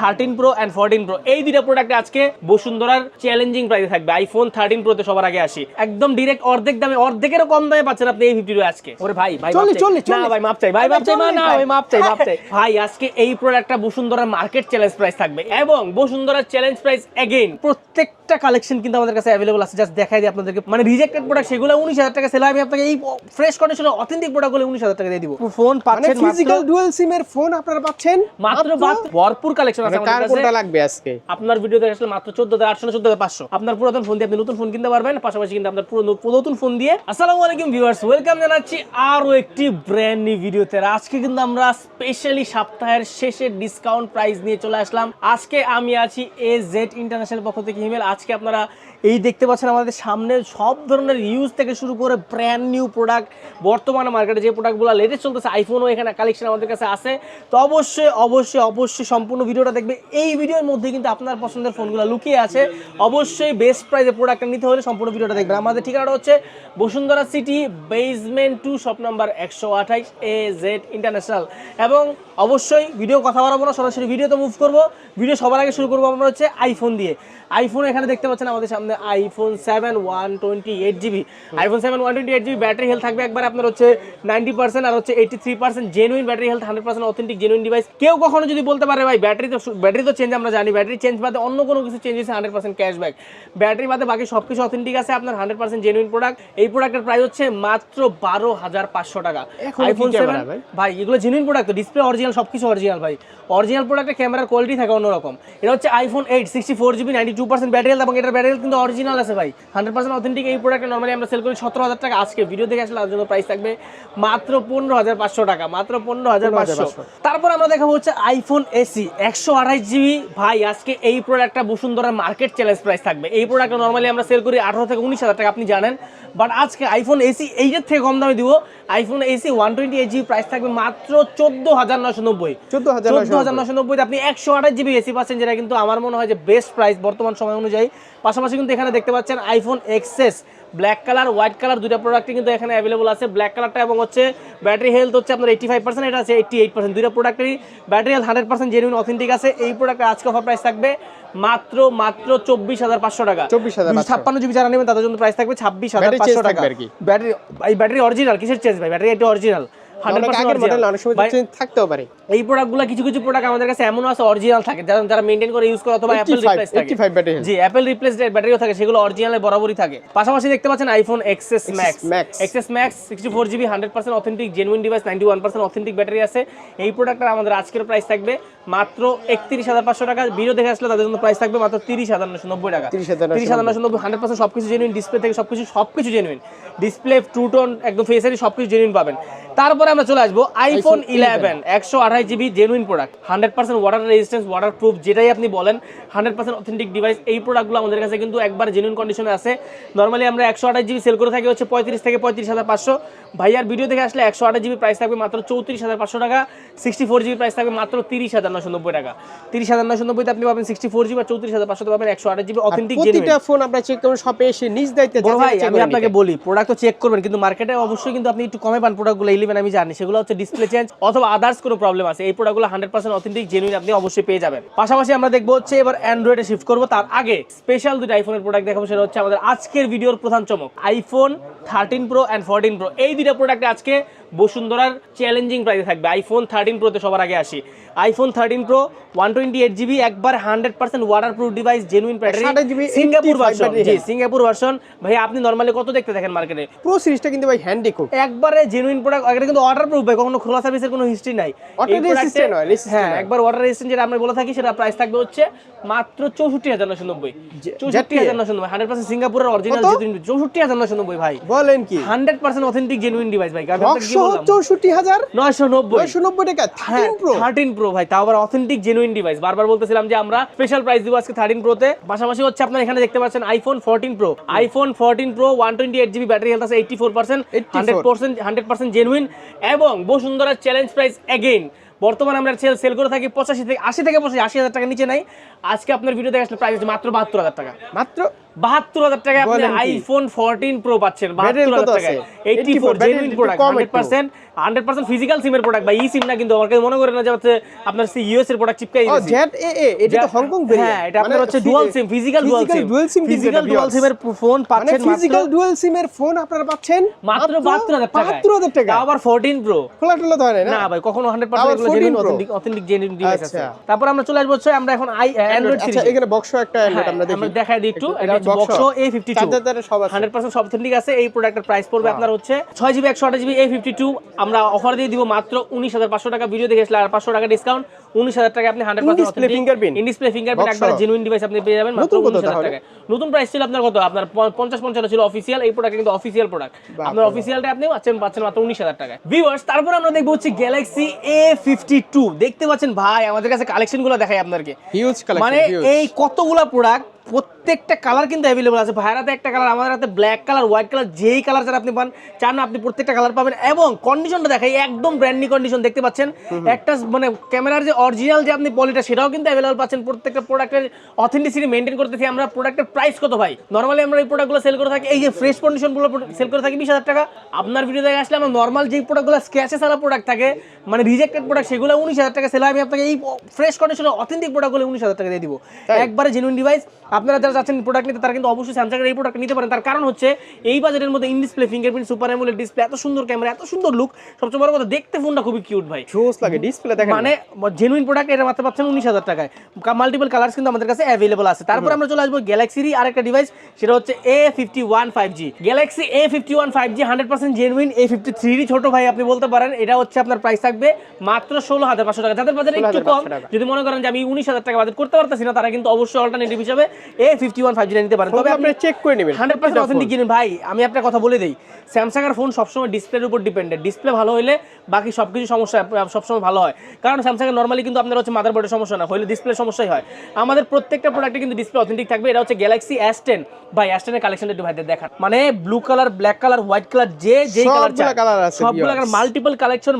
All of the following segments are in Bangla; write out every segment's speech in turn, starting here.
Thirteen pro and fourteen pro এই দুইটা প্রোডাক্ট আজকে বসুন্ধরার চ্যালেঞ্জিং প্রাইসে থাকবে। আইফোন থার্টিন প্রোতে সবার আগে আসি। একদম ডিরেক্ট অর্ধেক দামে অর্ধেকেরও কম দামে পাচ্ছেন আপনি এই ফিফটি আজকে। ওরে ভাই ভাই। না ভাই মাপ চাই ভাই মাপ চাই না ভাই মাপ চাই মাপ চাই ভাই আজকে এই প্রোডাক্টটা বসুন্ধরার মার্কেট চ্যালেঞ্জ প্রাইস থাকবে। এবং বসুন্ধরার চ্যালেঞ্জ প্রাইস এগেইন প্রত্যেকটা কালেকশন কিন্তু আমাদের কাছে অ্যাভেলেবল আছে। জাস্ট দেখাই দিই আপনাদেরকে। মানে রিজেক্টেড প্রোডাক্ট সেগুলো উনিশ হাজার টাকা সেল আমি আপনাকে এই ফ্রেশ কন্ডিশনের অথেন্টিক প্রোডাক্টগুলো উনিশ হাজার টাকা দিয়ে দিব। ফোন মানে পাচ্ছেন ফিজিক্যাল ডুয়াল সিমের ফোন আপনারা পাচ্ছেন? মাত্র ভরপুর কালেকশন আছে মানে কার কোনটা লাগবে আজকে? আপনার ভিডিও দেখে আসলে মাত্র চোদ্দ হাজার আটশো চোদ্দ হাজার পাঁচশো। আপনার পুরাতন ফোন দিয়ে আপনি নতুন ফোন কিনতে পারবেন পাশাপাশি কিন্তু আপনার পুরো নতুন ফোন দিয়ে। আসসালামু আলাইকুম ভিউয়ার্স ওয়েলকাম জানাচ্ছি আরও একটি ব্র্যান্ড নিউ ভিডিওতে আজকে কিন্তু আমরা স্পেশালি সপ্তাহের শেষে ডিসকাউন্ট প্রাইস নিয়ে চলে আসলাম। আজকে আমি আছি এ জেড ইন্টারন্যাশনাল পক্ষ থেকে হিমেল আজকে আপনারা এই দেখতে পাচ্ছেন আমাদের সামনে সব ধরনের ইউজ থেকে শুরু করে ব্র্যান্ড নিউ প্রোডাক্ট বর্তমানে মার্কেটে যে প্রোডাক্টগুলো লেটেস্ট চলতেছে আইফোনও এখানে কালেকশন আমাদের কাছে আছে। তো অবশ্যই অবশ্যই অবশ্যই সম্পূর্ণ ভিডিওটা দেখবে। এই ভিডিওর মধ্যে কিন্তু আপনার পছন্দের ফোনগুলো লুকিয়ে আছে। অবশ্যই বেস্ট প্রাইসে প্রোডাক্টটা নিতে হলে সম্পূর্ণ ভিডিওটা দেখবে আমাদের ঠিকানাটা হচ্ছে Bashundhara city basement two shop number একশো আঠাইশ এ জেড ইন্টারন্যাশনাল এবং অবশ্যই ভিডিও কথা বাড়াবো না, সরাসরি ভিডিও তো মুভ করব। ভিডিও সবার আগে শুরু করব আমরা হচ্ছে আইফোন দিয়ে। আইফোন এখানে দেখতে পাচ্ছেন আমাদের সামনে iPhone seven one twenty eight GB iPhone seven one twenty eight GB battery health থাকবে একবার আপনার হচ্ছে নাইনটি পার্সেন্ট আর হচ্ছে eighty three percent genuine battery health hundred percent authentic genuine device কেউ কখনো যদি বলতে পারে ভাই ব্যাটারি তো ব্যাটারি তো চেঞ্জ আমরা জানি। ব্যাটারি চেঞ্জ বাদে অন্য কোনো কিছু চেঞ্জ হয়েছে হান্ড্রেড পার্সেন্ট ক্যাশব্যাক ব্যাটারি বাদে বাকি সব কিছু অথেন্টিক আছে আপনার হান্ড্রেড পার্সেন্ট জেনুইন প্রোডাক্ট এই প্রোডাক্টের প্রাইস হচ্ছে মাত্র বারো হাজার পাঁচশো টাকা। আইফোন সেভেন ভাই? ভাই এগুলো জেনুইন প্রোডাক্ট তো ডিসপ্লে অরিজিনাল সব কিছু অরিজিনাল ভাই অরিজিনাল প্রোডাক্টের ক্যামেরার কোয়ালিটি থাকে অন্যরকম। এটা হচ্ছে iPhone eight sixty four GB ninety two percent battery এবং এটার ব্যাটারি কিন্তু অরিজিনাল আছে ভাই। হান্ড্রেড পার্সেন্ট অথেন্টিক এই প্রোডাক্টে নর্মালি আমরা সেল করি সতেরো হাজার টাকা। আজকে ভিডিও দেখে আসলে তার জন্য প্রাইস থাকবে মাত্র পনেরো হাজার পাঁচশো টাকা মাত্র পনেরো হাজার পাঁচশো। তারপর আমরা দেখাবো হচ্ছে আইফোন এসি একশো আঠাশ জিবি ভাই আজকে এই প্রোডাক্টটা বসুন্ধরার মার্কেট চ্যালেঞ্জ প্রাইস থাকবে। এই প্রোডাক্টটা নর্মালি আমরা সেল করি আঠারো থেকে উনিশ হাজার টাকা আপনি জানেন। বাট আজকে আইফোন এসি এইটার থেকে কম দামে দিব। IPhone SE one twenty eight GB price থাকবে মাত্র চোদ্দ হাজার নশো নব্বই। চোদ্দ হাজার চোদ্দ হাজার নশো নব্বইতে আপনি একশো আঠাশ জিবি এসি পাচ্ছেন যেটা কিন্তু আমার মনে হয় যে বেস্ট প্রাইস বর্তমান সময় অনুযায়ী। পাশাপাশি কিন্তু এখানে দেখতে পাচ্ছেন iPhone XS black colour white colour দুইটা প্রোডাক্টই কিন্তু এখানে অ্যাভেলেবল আছে। ব্ল্যাক কালারটা এবং হচ্ছে ব্যাটারি হেলথ হচ্ছে আপনার এইটি ফাইভ পার্সেন্ট এটা আছে এইটি এইট পার্সেন্ট দুইটা প্রোডাক্টেরই battery health hundred percent genuine authentic আছে। এই প্রোডাক্টের আজকে অফার প্রাইস থাকবে মাত্র মাত্র চব্বিশ হাজার পাঁচশো টাকা। চব্বিশ হাজার ছাপ্পান্ন জিবি যারা নেবেন তাদের জন্য প্রাইস থাকবে ছাব্বিশ হাজার পাঁচশো টাকা। ব্যাটারি এই ব্যাটারি অরিজিনাল কিসের চেঞ্জ ভাই? ব্যাটারি এটা অরিজিনাল থাকতেও পারে। এই প্রোডাক্টগুলো কিছু কিছু প্রোডাক্ট আমাদের কাছে আছে অরিজিনাল থাকে যারা যারা করে ইউজ করে অথবা অ্যাপেল 85 রিপ্লেস থাকে। 85 battery health। জি অ্যাপেল রিপ্লেস ব্যাটারিও থাকে সেগুলো অরিজিনালে বরাবরই থাকে। পাশাপাশি দেখতে পাচ্ছেন iPhone XS max. XS max sixty four GB hundred percent authentic genuine device ninety one percent authentic battery আছে। এই আমাদের আজকের প্রাইস থাকবে মাত্র একত্রিশ হাজার পাঁচশো টাকা। ভিডিও দেখে আসলে তাদের জন্য প্রাইস থাকবে মাত্র তিরিশ হাজার নশো নব্বই টাকা। 30,990 তিরিশ হাজার নশো নব্বই হান্ড্রেড পার্সেন্ট সবকিছু জেনুইন ডিসপ্লে থেকে সবকিছু সবকিছু জেনুইন ডিসপ্লে ট্রুটন একদম ফেসারি সবকিছু জেনুইন পাবেন। তারপরে আমরা চলে আসব আইফোন ইলেভেন একশো আঠাশ GB genuine product hundred percent water resistance water proof যেটাই আপনি বলেন হান্ড্রেড পার্সেন্ট অথেন্টিক ডিভাইস এই প্রোডাক্টগুলো আমাদের কাছে কিন্তু একবার জেনুইন কন্ডিশনে আছে। নর্মালি আমরা একশো আঠাশ জিবি সেল করে থাকি হচ্ছে পঁয়ত্রিশ থেকে পঁয়ত্রিশ হাজার পাঁচশো। ভাইয়ার ভিডিও দেখে আসলে একশো আঠাশ জিবি প্রাইস থাকবে মাত্র চৌত্রিশ হাজার পাঁচশো টাকা সিক্সটি ফোর জিবি প্রাইস থাকবে মাত্র তিরিশ হাজার নশো নব্বই টাকা। তিরিশ হাজার নশো নব্বইতে আপনি পাবেন সিক্সটি ফোর জিবি আর চৌত্রিশ হাজার পাঁচশো পাবেন একশো আঠাশ জিবি অথেন্টিক প্রতিটা ফোন আপনারা চেক করুন শপে এসে নিজ দায়িত্বে ভাই আমি আপনাকে বলি প্রোডাক্ট তো চেক করবেন কিন্তু মার্কেটে অবশ্যই কিন্তু আপনি একটু কমে পান প্রোডাক্টগুলো ইলেভেন আমি জানি, সেগুলো হচ্ছে ডিসপ্লে চেঞ্জ অথবা আদার্স কোনো প্রবলেম আছে। এই প্রোডাক্টগুলো হান্ড্রেড পার্সেন্ট অথেন্টিক জেনুইন আপনি অবশ্যই পেয়ে যাবেন। পাশাপাশি আমরা দেখব হচ্ছে এবার অ্যান্ড্রয়েডে শিফট করব। তার আগে স্পেশাল দুটো আইফোনের প্রোডাক্ট দেখাবো, সেটা হচ্ছে আমাদের আজকের ভিডিওর প্রধান চমক। IPhone thirteen pro and fourteen pro এই দুইটা প্রোডাক্ট আজকে বসুন্ধরার চ্যালেঞ্জিং প্রাইসে থাকবে। আইফোন থার্টিন প্রোতে সবার আগে আসি। IPhone thirteen pro one twenty eight GB একবার hundred percent water proof device genuine battery Singapore version জি সিঙ্গাপুর ভার্সন ভাই আপনি নর্মালি কত দেখতে দেখেন মার্কেটে প্রো সিরিজটা কিন্তু ভাই হ্যান্ডি খুব। একবারে জেনুইন প্রোডাক্ট এটা কিন্তু অর্ডার প্রুফ ভাই কখনো খোলা সার্ভিসের কোনো হিস্ট্রি নাই। হয়, হ্যাঁ একবার ওয়াটার রেজিস্ট্যান্ট যেটা আমরা বলে থাকি সেটা প্রাইস থাকবে হচ্ছে মাত্র চৌষট্টি হাজার নশো নব্বই। চৌষট্টি হাজার নশো নব্বই হান্ড্রেড পার্সেন্ট সিঙ্গাপুরের অরিজিনাল চৌষট্টি হাজার নশো নব্বই ভাই। বলেন কি? Hundred percent authentic genuine device ভাই। আমি আপনাকে কি বললাম? চৌষট্টি হাজার নয়শো নব্বই। নয়শো নব্বই টাকা হ্যাঁ থার্টিন প্রো থার্টিন প্রো ভাই তাও আবার অথেন্টিক জেনুইন ডিভাইস বারবার বলতেছিলাম যে আমরা স্পেশাল প্রাইস দিব আজকে থার্টিন প্রোতে পাশাপাশি হচ্ছে আপনার এখানে দেখতে পাচ্ছেন iPhone fourteen pro iPhone fourteen pro GB battery health আছে eighty four percent 84 hundred percent hundred percent genuine এবং চ্যালেঞ্জ প্রাইস এগেইন বর্তমানে আমরা সেল সেল করে থাকি পঁচাশি থেকে আশি থেকে পঁচাশি আশি হাজার টাকা নিচে নাই। আজকে আপনার ভিডিও দেখে আসলে প্রাইস মাত্র বাহাত্তর হাজার টাকা। মাত্র বাহাত্তর হাজার টাকায় আপনি আইফোন ফোরটিন প্রো পাচ্ছেন বাহাত্তর হাজার টাকায়। Eighty 84, four genuine product hundred percent hundred percent physical সিমের প্রোডাক্ট বা ই সিম না কিন্তু আমার কাছে মনে করেন না যে হচ্ছে আপনার সি ইউএস এর প্রোডাক্ট চিপকাই জেড এ এ এটা তো হংকং হ্যাঁ এটা আপনার হচ্ছে dual SIM physical dual SIM dual SIM physical dual সিমের ফোন মানে পাচ্ছেন ফিজিক্যাল ডুয়াল সিমের ফোন আপনারা পাচ্ছেন মাত্র বাহাত্তর হাজার টাকা বাহাত্তর হাজার টাকা। আবার ফোরটিন প্রো খোলা টোলা হয় না? ভাই কখনো hundred percent genuine authentic authentic genuine device আছে। তারপর আমরা চলে আসব হচ্ছে আমরা এখন আই অ্যান্ড্রয়েড আচ্ছা সিরিজ এখানে বক্স একটা অ্যান্ড্রয়েড আমরা দেখি। আমরা দেখাই দিই একটু। এটা বক্সো এ ফিফটি টু চার্জার টার্জার সব আছে। হান্ড্রেড পার্সেন্ট সব ঠিক আছে। এই প্রোডাক্টের প্রাইস পড়বে আপনার হচ্ছে ছয় জিবি একশো আঠাশ জিবি এ ফিফটি টু আমরা অফার দিয়ে দিব মাত্র উনিশ হাজার পাঁচশো টাকা। ভিডিও দেখে আসলে আর পাঁচশো টাকা ডিসকাউন্ট উনিশ হাজার টাকা আপনি hundred percent In-display in display fingerprint একবার জেনুইন ডিভাইস আপনি পেয়ে যাবেন মাত্র উনিশ হাজার তাহলে? নতুন প্রাইস ছিল আপনার কত? আপনার পঞ্চাশ পঞ্চান্ন ছিল অফিসিয়াল এই প্রোডাক্ট কিন্তু অফিসিয়াল প্রোডাক্ট আপনার অফিসিয়ালটা আপনি পাচ্ছেন পাচ্ছেন মাত্র উনিশ হাজার টাকায়। ভিউয়ার্স তারপর আমরা দেখব হচ্ছে গ্যালাক্সি এ ফিফটি টু দেখতে পাচ্ছেন ভাই আমাদের কাছে কালেকশনগুলো দেখাই আপনাকে হিউজ মানে এই কতগুলা প্রোডাক্ট প্রত্যেকটা কালার কিন্তু অ্যাভেলেবল আছে। ভাইয়ের হাতে একটা কালার আমাদের হাতে ব্ল্যাক কালার হোয়াইট কালার যেই কালার যারা আপনি পান চান না আপনি প্রত্যেকটা কালার পাবেন। এবং কন্ডিশনটা দেখাই একদম ব্র্যান্ড নিউ কন্ডিশন দেখতে পাচ্ছেন। একটা মানে ক্যামেরার যে অরিজিনাল যে আপনি পলিটা সেটাও কিন্তু অ্যাভেলেবল পাচ্ছেন। প্রত্যেকটা প্রোডাক্টের অথেন্টিসিটি মেনটেন করতেছি আমরা। প্রোডাক্টের প্রাইস কত ভাই? নর্মালি আমরা এই প্রোডাক্টগুলো সেল করে থাকি এই যে ফ্রেশ কন্ডিশনগুলো সেল করে থাকি বিশ হাজার টাকা। আপনার ভিডিও দেখে আসলে আমরা নর্মাল যেই প্রোডাক্টগুলো স্ক্যাচে সারা প্রোডাক্ট থাকে মানে রিজেক্টেড প্রোডাক্ট সেগুলো উনিশ হাজার টাকা সেল হয়। আমি আপনাকে এই ফ্রেশ কন্ডিশনের অথেন্টিক প্রোডাক্টগুলো উনিশ হাজার টাকা দিয়ে দিব। একবারে জেনুইন ডিভাইস আপনারা যারা চাচ্ছেন প্রোডাক্ট নিতে তারা কিন্তু অবশ্যই স্যামসাং এর এই প্রোডাক্ট নিতে পারেন। তার কারণ হচ্ছে এই বাজারের মধ্যে in display fingerprint super AMOLED display এত সুন্দর ক্যামেরা এত সুন্দর লুক সবচেয়ে বড় কথা দেখতে ফোনটা খুবই কিউট ভাই। জোস লাগে ডিসপ্লে দেখেন মানে জেনুইন প্রোডাক্ট এটা মাত্র পাচ্ছেন উনিশ হাজার টাকায়। মাল্টিপল কালার্স কিন্তু আমাদের কাছে অ্যাভেলেবল আছে। তারপর আমরা চলে আসব গ্যালাক্সিরই আরেকটা ডিভাইস সেটা হচ্ছে A fifty one five G Galaxy A fifty one five G hundred percent genuine A fifty three ছোট ভাই আপনি বলতে পারেন এটা হচ্ছে আপনার প্রাইস থাকবে মাত্র ষোলো হাজার পাঁচশো টাকা। যাদের বাজারে একটু কম যদি মনে করেন যে আমি উনিশ হাজার টাকা বাজেট করতে পারতেছি না তারা কিন্তু অবশ্যই অল্টারনেটিভ হিসাবে A fifty one five G নিতে পারেন। তবে আপনি চেক করে নেবেন। হান্ড্রেড পার্সেন্ট অথেন্টিক ভাই আমি আপনার কথা বলে দিই স্যামসাং এর ফোন সবসময় ডিসপ্লের উপর ডিপেন্ডেন্ট ডিসপ্লে ভালো হলে বাকি সব কিছু সমস্যা সবসময় ভালো হয়। কারণ স্যামসাং এর নর্মালি কিন্তু আপনার হচ্ছে মাদারবোর্ডের সমস্যা না হলে ডিসপ্লে সমস্যাই হয়। আমাদের প্রত্যেকটা প্রোডাক্টে কিন্তু ডিসপ্লে অথেন্টিক থাকবে। এটা হচ্ছে গ্যালাক্সি এস টেন ভাই এস টেনের কালেকশনটা একটু ভাইদের দেখান। মানে blue colour black colour white colour যে যে কালার সবগুলা আছে, viewers। মাল্টিপল কালেকশন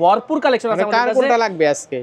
ভরপুর কালেকশন আছে মানে আমাদের কাছে। কোনটা লাগবে আজকে?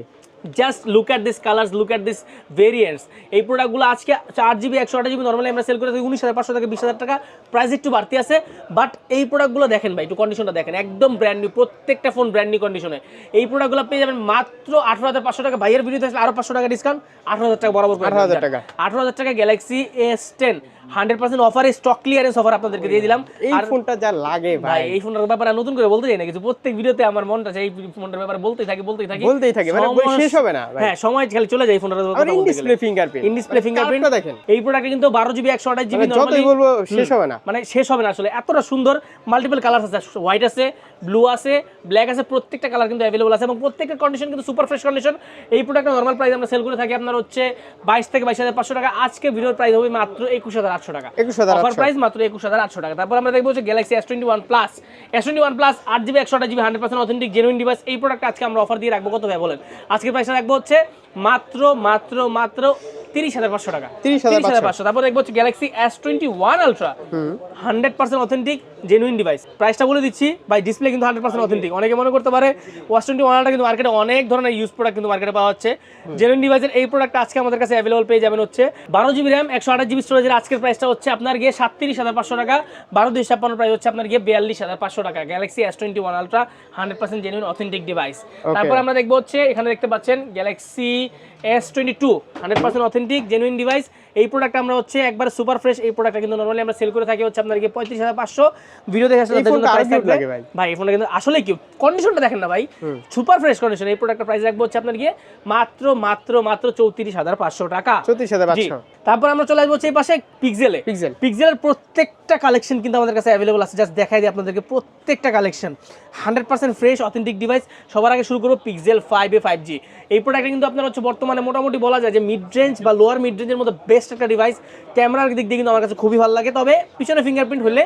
Just look at this colours look at this variants এই প্রোডাক্টগুলো আজকে চার জিবি একশো আট জিবি নর্মালি আমরা সেল করে থাকি উনিশ হাজার পাঁচশো থেকে বিশ হাজার টাকা। প্রাইস একটু বাড়তি আছে বাট এই প্রোডাক্টগুলো দেখেন ভাই একটু কন্ডিশনটা দেখেন। একদম ব্র্যান্ড নিউ প্রত্যেকটা ফোন ব্র্যান্ড নিউ কন্ডিশনে এই প্রোডাক্টগুলো পেয়ে যাবেন মাত্র আঠারো হাজার পাঁচশো টাকা। ভাইয়ের ভিডিওতে আসলে আরও পাঁচশো টাকা ডিসকাউন্ট আঠারো হাজার টাকা বরাবর 18,000 টাকা। আঠারো হাজার টাকা Galaxy S ten hundred percent অফারে স্টক ক্লিয়ারেন্স অফার আপনাদেরকে দিয়ে দিলাম। এই ফোনটা যা লাগে ভাই ভাই। এই ফোনটার ব্যাপারে নতুন করে বলতে চাই না কিছু। প্রত্যেক ভিডিওতে আমার মনটা চাই এই ফোনটার ব্যাপারে বলতেই থাকি বলতেই থাকি। বলতেই থাকি, মানে শেষ হবে না হ্যাঁ সময় খালি চলে যায় এই আর in display fingerprint in display fingerprint দেখেন। এই প্রোডাক্টে কিন্তু বারো জিবি একশো আঠাশ জিবি মানে যতই বলব শেষ হবে না। মানে শেষ হবে না আসলে। এতটা সুন্দর মাল্টিপল কালার আছে। হোয়াইট আছে ব্লু আছে ব্ল্যাক আছে প্রত্যেকটা কালার কিন্তু অ্যাভেলেবল আছে। এবং প্রত্যেকটা কন্ডিশন কিন্তু সুপার ফ্রেশ কন্ডিশন এই প্রোডাক্টের নর্মাল প্রাইস আমরা সেল করে থাকি আপনার হচ্ছে বাইশ থেকে বাইশ হাজার পাঁচশো টাকা। আজকে ভিডিওর প্রাইস হবে মাত্র একুশ হাজার আটশো টাকা। 21,800 অফার প্রাইস মাত্র একুশ হাজার আটশো টাকা। তারপর আমরা দেখব জিবি একশো GB hundred percent authentic genuine device এই প্রোডাক্ট আজকে আমরা অফার দিয়ে রাখব। কত ভাই বলেন? আজকের প্রাইসটা রাখব হচ্ছে মাত্র মাত্র মাত্র তিরিশ হাজার পাঁচশো টাকা। 30,500 পাঁচশো। তারপর দেখব হচ্ছে Galaxy S twenty one ultra hundred percent authentic genuine device প্রাইসটা বলে দিচ্ছি বাই ডিসপ্লে কিন্তু হান্ড্রেড পার্সেন্ট অথেন্টিক অনেকে মনে করতে পারে ওয়াস টোয়েন্টি ওয়ানটা কিন্তু মার্কেটে অনেক ধরনের ইউজ প্রোডাক্ট কিন্তু মার্কেটে পাওয়া হচ্ছে জেনুইন ডিভাইসের এই প্রোডাক্ট আজকে আমাদের কাছে অ্যাভেলেবল পেয়ে যাবেন হচ্ছে বারো জিবি র্যাম একশো আঠাশ জিবি স্টোরেজের আজকের প্রাইসটা হচ্ছে আপনার গিয়ে সাতত্রিশ হাজার পাঁচশো টাকা। বারো দুই ছাপ্পান্ন প্রাইস হচ্ছে আপনার গিয়ে বিয়াল্লিশ হাজার পাঁচশো টাকা। Galaxy S twenty one ultra hundred percent genuine authentic device তারপর আমরা দেখব হচ্ছে এখানে দেখতে পাচ্ছেন Galaxy S twenty two hundred percent authentic genuine device এই প্রোডাক্ট আমরা হচ্ছে একবার সুপার ফ্রেশ এই প্রোডাক্টটা কিন্তু নর্মালি আমরা সেল করে থাকি হচ্ছে আপনার পঁয়ত্রিশ হাজার পাঁচশো। ভিডিও দেখে আসলে ভাই। এই ফোনটা কিন্তু আসলে কি কন্ডিশনটা দেখেন না ভাই। সুপার ফ্রেশ কন্ডিশন এই প্রোডাক্টের প্রাইস রাখব হচ্ছে আপনার গিয়ে মাত্র মাত্র মাত্র চৌত্রিশ হাজার পাঁচশো টাকা। চৌত্রিশ হাজার পাঁচশো। তারপর আমরা চলে আসব হচ্ছে এই পাশে পিক্সেলে Pixel। পিক্সেলের প্রত্যেকটা কালেকশন কিন্তু আমাদের কাছে অ্যাভেলেবল আছে। জাস্ট দেখাই দিই আপনাদেরকে প্রত্যেকটা collection hundred percent fresh authentic device সবার আগে শুরু করব Pixel five A five G এই প্রোডাক্টটা কিন্তু আপনার হচ্ছে বর্তমানে মোটামুটি বলা যায় যে মিড রেঞ্জ বা লোয়ার মিড রেঞ্জের মধ্যে বেস্ট একটা ডিভাইস ক্যামেরার দিক দিয়ে কিন্তু আমার কাছে খুবই ভালো লাগে। তবে পিছনে ফিঙ্গারপ্রিন্ট হলে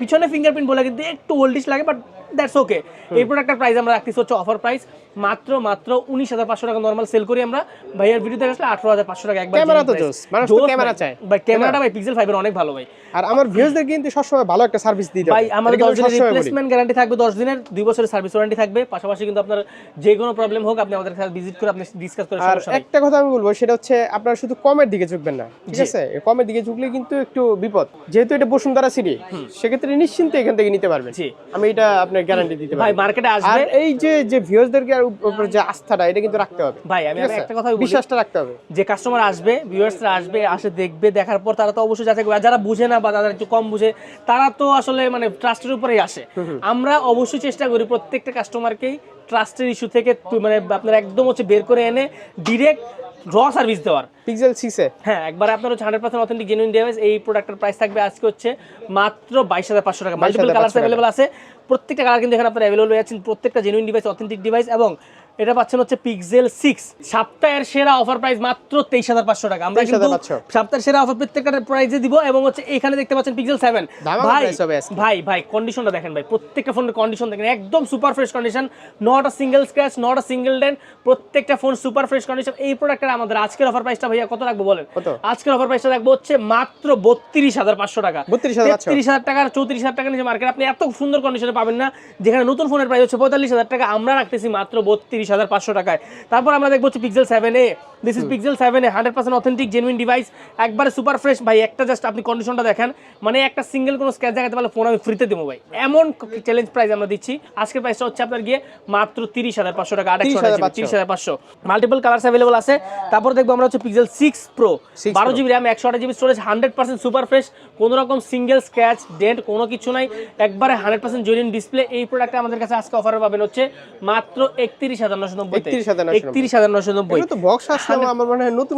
পিছনে ফিঙ্গারপ্রিন্ট বলে কিন্তু একটু ওল্ডিশ লাগে বাট দ্যাটস ওকে এই প্রোডাক্টের প্রাইস আমরা রাখতেছি হচ্ছে অফার প্রাইস মাত্র মাত্র উনিশ হাজার পাঁচশো টাকা নর্মাল সেল করি আমরা। ভাইয়ার ভিডিওতে আসলে আঠারো হাজার পাঁচশো টাকা একবার ক্যামেরা তো জোস। মানুষ তো ক্যামেরা চায়। ভাই ক্যামেরাটা ভাই পিক্সেল ফাইভের অনেক ভালো ভাই। আর আমার ভিউজদের কিন্তু সবসময় ভালো একটা সার্ভিস দিতে ভাই আমাদের দশ দিনের রিপ্লেসমেন্ট গ্যারান্টি থাকবে দশ দিনের দুই বছরের সার্ভিস ওয়ারেন্টি থাকবে। পাশাপাশি কিন্তু আপনার যে কোনো প্রবলেম হোক আপনি আমাদের সাথে ভিজিট করে আপনি ডিসকাস করে আর একটা কথা আমি বলব সেটা হচ্ছে আপনারা শুধু কমের দিকে ঝুঁকবেন না ঠিক আছে? কমের দিকে ঝুঁকলে কিন্তু একটু বিপদ। যেহেতু এটা বসুন্ধরা সিটি সেক্ষেত্রে নিশ্চিন্তে এখান থেকে নিতে পারবেন। আমি এটা আপনার গ্যারান্টি দিতে ভাই মার্কেটে আসবে। এই যে যে ভিউয়ার্সদেরকে আর উপর যে আস্থাটা এটা কিন্তু রাখতে হবে। ভাই আমি? একটা কথা বিশ্বাসটা রাখতে হবে। যে কাস্টমার আসবে ভিউয়ার্সরা আসবে আসে দেখবে দেখার পর তারা তো অবশ্যই যাচাই করবে। যারা বুঝে না বা যারা একটু কম বুঝে তারা তো আসলে মানে ট্রাস্টের উপরেই আসে। আমরা অবশ্যই চেষ্টা করি প্রত্যেকটা কাস্টমারকেই ট্রাস্টের ইস্যু থেকে মানে আপনার একদম হচ্ছে বের করে এনে ডিরেক্ট র সার্ভিস দেওয়ার। পিক্সেল সিক্সে হ্যাঁ একবার আপনার হচ্ছে hundred percent authentic genuine device এই প্রোডাক্টের প্রাইস থাকবে আজকে হচ্ছে মাত্র বাইশ হাজার পাঁচশো টাকা। মাল্টিপল 22,500 কালার অ্যাভেলেবল আছে। প্রত্যেকটা কালার কিন্তু এখানে আপনারা অ্যাভেলেবল হয়ে যাচ্ছেন প্রত্যেকটা জেনুইন ডিভাইস অথেন্টিক ডিভাইস এবং এটা পাচ্ছেন হচ্ছে পিক্সেল সিক্স সপ্তাহের সেরা অফার প্রাইস মাত্র তেইশ হাজার পাঁচশো টাকা। আমরা কিন্তু 23,500 সপ্তাহের সেরা অফার প্রত্যেকটা প্রাইসে দিব এবং হচ্ছে এখানে দেখতে পাচ্ছেন পিক্সেল সেভেন ভাই। ভাই ভাই কন্ডিশনটা দেখেন ভাই। প্রত্যেকটা ফোনের কন্ডিশন দেখেন। একদম super fresh condition not a single scratch not a single dent প্রত্যেকটা ফোন সুপার ফ্রেশ কন্ডিশন এই প্রোডাক্টের আমাদের আজকের অফার প্রাইসটা ভাইয়া কত রাখব বলেন? আজকের অফার প্রাইসটা রাখব হচ্ছে মাত্র বত্রিশ হাজার পাঁচশো টাকা। 32,500 তেত্রিশ হাজার টাকার চৌত্রিশ হাজার টাকা নিচে মার্কেট আপনি এত সুন্দর কন্ডিশনে পাবেন না যেখানে নতুন ফোনের প্রাইস হচ্ছে পঁয়তাল্লিশ হাজার টাকা। আমরা রাখতেছি মাত্র বত্রিশ হাজার পাঁচশো টাকায়। তারপর আমরা দেখব হচ্ছে Pixel seven A. This is Pixel seven A hundred percent authentic genuine device একবারে সুপার ফ্রেশ ভাই একটা জাস্ট আপনি কন্ডিশনটা দেখেন। মানে একটা সিঙ্গেল কোনো স্ক্যাচ দেখাতে পারলে ফোন আমি ফ্রিতে দেবো ভাই। এমন চ্যালেঞ্জ প্রাইস আমরা দিচ্ছি। আজকের প্রাইসটা হচ্ছে আপনার গিয়ে মাত্র তিরিশ হাজার পাঁচশো টাকা আড়াইশো 30,500 তিরিশ হাজার পাঁচশো। মাল্টিপল কালার্স অ্যাভেলেবল আছে। তারপর দেখব আমরা হচ্ছে পিক্সেল সিক্স প্রো বারো Pro। জিবি র্যাম একশো আট GB storage hundred percent super fresh কোনো রকম সিঙ্গেল স্ক্র্যাচ ডেন্ট কোনো কিছু নাই। একবারে হান্ড্রেড পার্সেন্ট জেনুইন ডিসপ্লে এই প্রোডাক্টটা আমাদের কাছে আজকে অফার পাবেন হচ্ছে মাত্র একত্রিশ হাজার নশো নব্বই একত্রিশ হাজার নশো নব্বই। তো বক্স আসলে আমার মনে হয় নতুন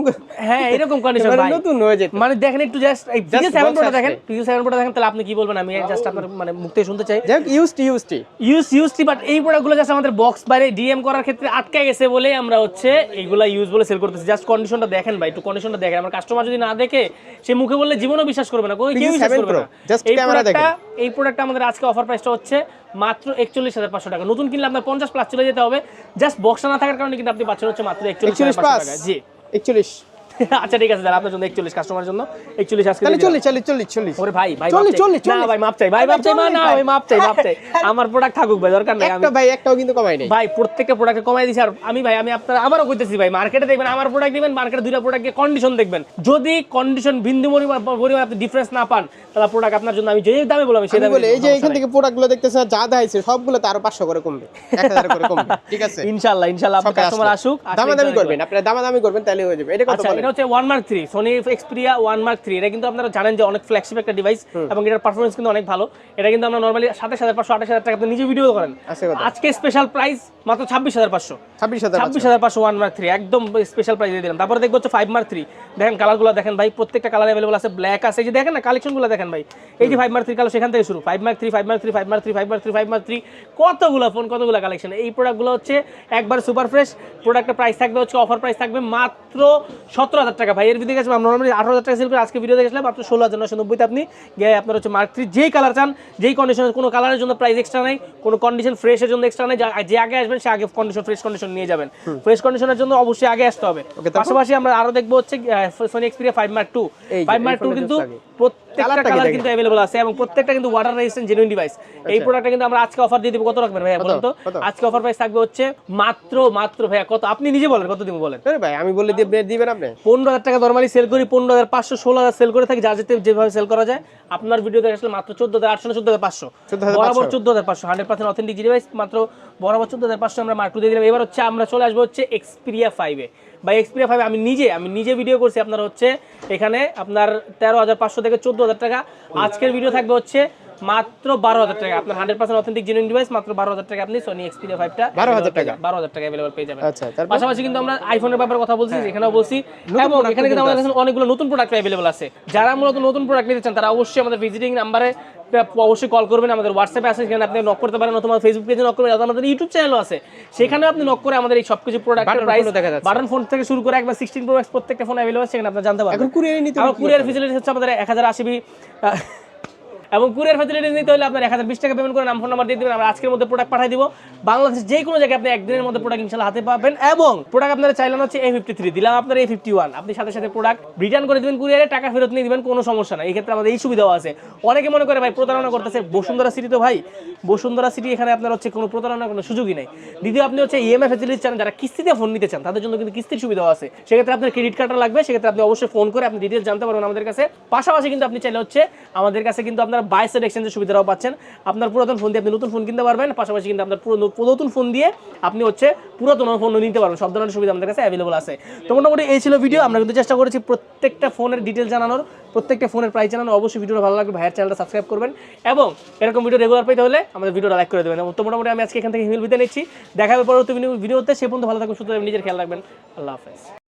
হ্যাঁ এরকম কন্ডিশন নতুন হয়ে যেত। মানে দেখেন একটু জাস্ট এই পিক্সেল সেভেন প্রোটা দেখেন পিক্সেল সেভেন প্রোটা দেখেন তাহলে আপনি কি বলবেন? আমি জাস্ট আপনার মানে মুখ শুনতে চাই। যাই ইউজটি ইউজটি ইউজ ইউজটি বাট এই প্রোডাক্টগুলো জাস্ট আমাদের বক্স বাইরে ডিএম করার ক্ষেত্রে আটকে গেছে বলে আমরা হচ্ছে এইগুলা ইউজ বলে সেল করতেছি। জাস্ট কন্ডিশনটা দেখেন ভাই একটু কন্ডিশনটা দেখেন। আমার কাস্টমার যদি না দেখে সে মুখে বললে জীবনও বিশ্বাস করবে না। কেউ বিশ্বাস করবে না। এই প্রোডাক্টটা এই প্রোডাক্টটা আমাদের আজকে অফার প্রাইসটা হচ্ছে মাত্র একচল্লিশ হাজার পাঁচশো টাকা। নতুন কিনলে আপনার পঞ্চাশ প্লাস চলে যেতে হবে। জাস্ট বক্সা না থাকার কারণে কিন্তু আপনি পাচ্ছেন হচ্ছে মাত্র একচল্লিশ হাজার টাকা। জি। একচল্লিশ। আচ্ছা ঠিক আছে স্যার আপনার জন্য একচল্লিশ কাস্টমারের জন্য একচল্লিশ আজকে তাহলে দিয়ে দিলাম। চল্লিশ চল্লিশ চল্লিশ চল্লিশ। ওরে ভাই ভাই চল্লিশ, মাপ চাই। চল্লিশ, না ভাই মাপ চাই ভাই মাপ চাই না ভাই। মাপ চাই মাপ চাই। আমার প্রোডাক্ট থাকুক ভাই দরকার নেই আমি একটা ভাই একটাও কিন্তু কমাই নেই। ভাই প্রত্যেকটা প্রোডাক্টে কমাই দিছি আর আমি ভাই আমি আপনার আবারও কইতেছি ভাই মার্কেটে দেখবেন আমার প্রোডাক্ট দিবেন মার্কেটে দুইটা প্রোডাক্টে কন্ডিশন দেখবেন। যদি কন্ডিশন বিন্দু পরিমাণ আপনি ডিফারেন্স না পান তাহলে প্রোডাক্ট আপনার জন্য আমি যে দামে বললাম সেই দামে এই যে এখান থেকে প্রোডাক্টগুলো দেখতেছেন যা দেখাইছে সবগুলো তারও পাঁচশো করে কমবে এক হাজার করে কমবে ঠিক আছে? ইনশাআল্লাহ ইনশাআল্লাহ আপনার কাস্টমার আসুক দামাদামি করবেন আপনারা দামাদামি করবেন তাহলে হয়ে যাবে এটা কত আচ্ছা বলেন? এটা হচ্ছে one mark three Sony Xperia one mark three এটা কিন্তু আপনারা জানেন যে অনেক ফ্ল্যাগশিপ একটা ডিভাইস এবং এটার পারফরমেন্স কিন্তু অনেক ভালো। এটা কিন্তু আমরা নর্মালি সাতাশ হাজার পাঁচশো আঠাশ হাজার টাকা আপনি নিজে ভিডিও করেন। আজকে স্পেশাল প্রাইস মাত্র ছাব্বিশ হাজার পাঁচশো। ছাব্বিশ হাজার ছাব্বিশ হাজার পাঁচশো ওয়ান মার্ক থ্রি একদম স্পেশাল প্রাইস দিয়ে দিলাম। তারপরে দেখব হচ্ছে ফাইভ মার্ক থ্রি দেখেন কালারগুলো দেখেন ভাই প্রত্যেকটা কালার অ্যাভেলেবল আছে ব্ল্যাক আছে। এই যে দেখেন না কালেকশনগুলো দেখেন ভাই। এই যে ফাইভ মার্ক থ্রি কালার সেখান থেকে শুরু। Five mark three five mark three five mark three five mark three five mark three কতগুলো ফোন কতগুলো কালেকশন এই প্রোডাক্টগুলো হচ্ছে একবার সুপার ফ্রেশ প্রোডাক্টের প্রাইস থাকবে হচ্ছে অফার প্রাইস থাকবে মাত্র সতেরো হাজার টাকা। ভাই এর ভিতরে গেছে আমরা নর্মালি আঠারো হাজার টাকা সেল করে আজকে ভিডিও দেখেছিলাম মাত্র ষোলো হাজার নশো নব্বইতে আপনি গিয়ে আপনার হচ্ছে মার্ক থ্রি যেই কালার চান যেই কন্ডিশনের কোনো কালারের জন্য প্রাইস এক্সট্রা নাই কোনো কন্ডিশন ফ্রেশের জন্য এক্সট্রা নাই যে আগে আসবেন সে আগে কন্ডিশন ফ্রেশ কন্ডিশন নিয়ে যাবেন। ফ্রেশ কন্ডিশনের জন্য অবশ্যই আগে আসতে হবে। পাশাপাশি আমরা আরও দেখব হচ্ছে Sony Xperia five mark two five mark two কিন্তু। প্রত্যেকটা কালার কিন্তু অ্যাভেলেবল আছে এবং প্রত্যেকটা কিন্তু ওয়াটার রেজিস্ট্যান্ট জেনুইন ডিভাইস এই প্রোডাক্টটা কিন্তু আমরা আজকে অফার দিয়ে দিব। কত রাখবেন ভাইয়া বলুন তো। আজকে অফার প্রাইস থাকবে হচ্ছে মাত্র মাত্র ভাইয়া কত? আপনি নিজে বলেন কত দিব বলেন? আরে ভাই আমি দিয়ে- দিবেন আপনি? পনেরো হাজার টাকা নর্মালি সেল করি পনেরো হাজার পাঁচশো ষোলো হাজার সেল করে থাকি যা যেতে যেভাবে সেল করা যায়। আপনার ভিডিওতে আসলে মাত্র চোদ্দ হাজার আটশো চোদ্দ হাজার পাঁচশো। 14,500 বরাবর চোদ্দ হাজার পাঁচশো হান্ড্রেড পার্সেন্ট অথেন্টিক ডিভাইস মাত্র বরাবর চোদ্দ হাজার পাঁচশো আমরা মার্কেট দিয়ে দিলাম। এবার হচ্ছে আমরা চলে আসব হচ্ছে এক্সপিরিয়া ফাইভে বা এক্সপিরিয়া ফাইভ আমি নিজে আমি নিজে ভিডিও করছি আপনার হচ্ছে এখানে আপনার তেরো হাজার পাঁচশো থেকে চোদ্দ হাজার টাকা। আজকের ভিডিও থাকবে হচ্ছে মাত্র বারো হাজার টাকা। আপনার hundred percent authentic genuine device মাত্র বারো হাজার টাকা আপনি সোনি এক্সপিরিয়া ফাইভটা 12,000 টাকা। বারো হাজার টাকা অ্যাভেলেবল পেয়ে যাবেন। আচ্ছা পাশাপাশি কিন্তু আমরা আইফোনের ব্যাপারে কথা বলছি এখানেও বলছি। এবং এখানে কিন্তু আমাদের কাছে অনেকগুলো নতুন প্রোডাক্ট অ্যাভেলেবল আছে। যারা মূলত নতুন প্রোডাক্ট নিতে চান তারা অবশ্যই আমাদের ভিজিটিং নাম্বারে অবশ্যই কল করবেন। আমাদের হোয়াটসঅ্যাপে আছে সেখানে আপনি নক করতে পারেন অথবা ফেসবুক পেজে নক করবেন অথবা আমাদের ইউটিউব চ্যানেলও আছে। সেখানেও আপনি নক করে আমাদের এই সবকিছু প্রোডাক্টের Button প্রাইস দেখা যাচ্ছে। বাটন ফোন থেকে শুরু করে একবার সিক্সটিন প্রো প্রত্যেকটা ফোন অ্যাভেলেবল সেখানে আপনি জানতে পারবেন। এখন কুরিয়ারে নিতে কুরিয়ার ফেসিলিটি হচ্ছে। আমাদের এক হাজার আশি বি এবং কুরিয়ার ফ্যাসিলিটি নিতে হলে আপনার এক হাজার বিশ টাকা পেমেন্ট করে নাম ফোন নাম্বার দিয়ে দেবেন, আমরা আজকের মধ্যে প্রোডাক্ট পাঠিয়ে দিব। বাংলাদেশের যে কোনো জায়গায় আপনি একদিনের মধ্যে প্রোডাক্ট ইনশাল্লাহ হাতে পাবেন এবং প্রোডাক্ট আপনারা চাইলেন হচ্ছে এ ফিফটি থ্রি দিলাম আপনার এ ফিফটি ওয়ান আপনি সাথে সাথে প্রোডাক্ট রিটার্ন করে দেবেন, কুরিয়ারে টাকা ফেরত নিয়ে দেবেন, কোনো সমস্যা নাই। এই ক্ষেত্রে আমাদের এই সুবিধাও আছে। অনেকে মনে করে, ভাই, প্রতারণা করতেছে বসুন্ধরা সিটি তো ভাই। বসুন্ধরা সিটি এখানে আপনার হচ্ছে কোনো প্রতারণার কোনো সুযোগই নেই। দ্বিতীয়, আপনি হচ্ছে ইএমআই ফ্যাসিলিটি চান, যারা কিস্তিতে ফোন নিতে চান, তাদের জন্য কিন্তু কিস্তির সুবিধাও আছে। সেক্ষেত্রে আপনার ক্রেডিট কার্ডটা লাগবে, সেক্ষেত্রে আপনি অবশ্যই ফোন করে আপনি ডিটেলস জানতে পারবেন আমাদের কাছে। পাশাপাশি কিন্তু আপনি চাইলে হচ্ছে আমাদের কাছে কিন্তু আপনার বাই সাইড এক্সচেঞ্জের সুবিধাও পাচ্ছেন। আপনার পুরাতন ফোন দিয়ে আপনি নতুন ফোন কিনতে পারবেন, পাশাপাশি কিন্তু আপনার নতুন ফোন দিয়ে আপনি হচ্ছে পুরাতন ফোন নিতে পারবেন। সব ধরনের সুবিধা আমাদের কাছে অ্যাভেলেবল আছে। তো মোটামুটি এই ছিল ভিডিও আমরা কিন্তু চেষ্টা করেছি প্রত্যেকটা ফোনের ডিটেল জানানোর, প্রত্যেকটা ফোনের প্রাইস জানানোর। অবশ্যই ভিডিওটা ভালো লাগবে, ভাইয়ের চ্যানেলটা সাবস্ক্রাইব করবেন। এবং এরকম ভিডিও রেগুলার পেতে হলে আমাদের ভিডিওটা লাইক করে দেবেন। তো মোটামুটি আমি আজকে এখান থেকে হিমেল বিতে নিচ্ছি। দেখা হবে পরবর্তী ভিডিওতে সে পর্যন্ত ভালো থাকবেন সুতরাং নিজের খেয়াল রাখবেন। আল্লাহ হাফেজ।